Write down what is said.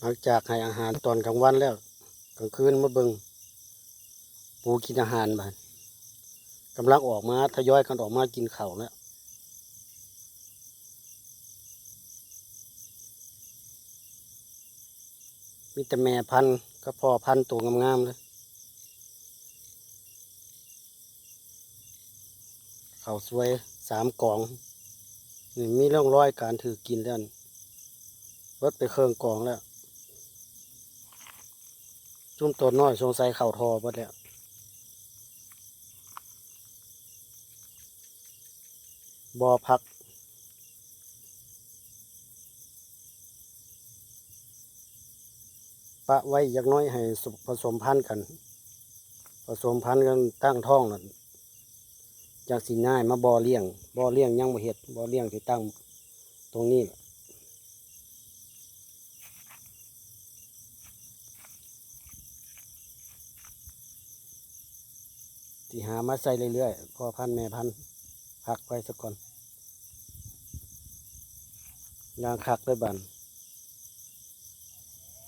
หลังจากให้อาหารตอนกลางวันแล้ว กลางคืนมาเบิงปูกินอาหารบานกำลังออกมาทยอยกันออกมากินข้าวแล้วมีแต่แม่พันธุ์ก็พอพันธุ์ตัวงามๆเลยเขาสวยสามกล่องนี่มีร่องรอยการถือกินแล้วนี่เบิดไปเครื่องกล่องแล้ว จุ่มตัวน้อยสงสัยเข่าทอเบิดแล้วบอพัก ปะไว้ยักน้อยให้ผสมพันธุ์กัน ผสมพันธุ์กันตั้งท้องนั่นจากสีง่ายมาบอเลี้ยงบอเลี้ยงยังบ่เห็ดบอเลี้ยงที่ตั้งตรงนี้แหละ ที่หามาใส่เรื่อยๆพอพันแม่พันหักไปสักก่อนยางคักด้วยบัน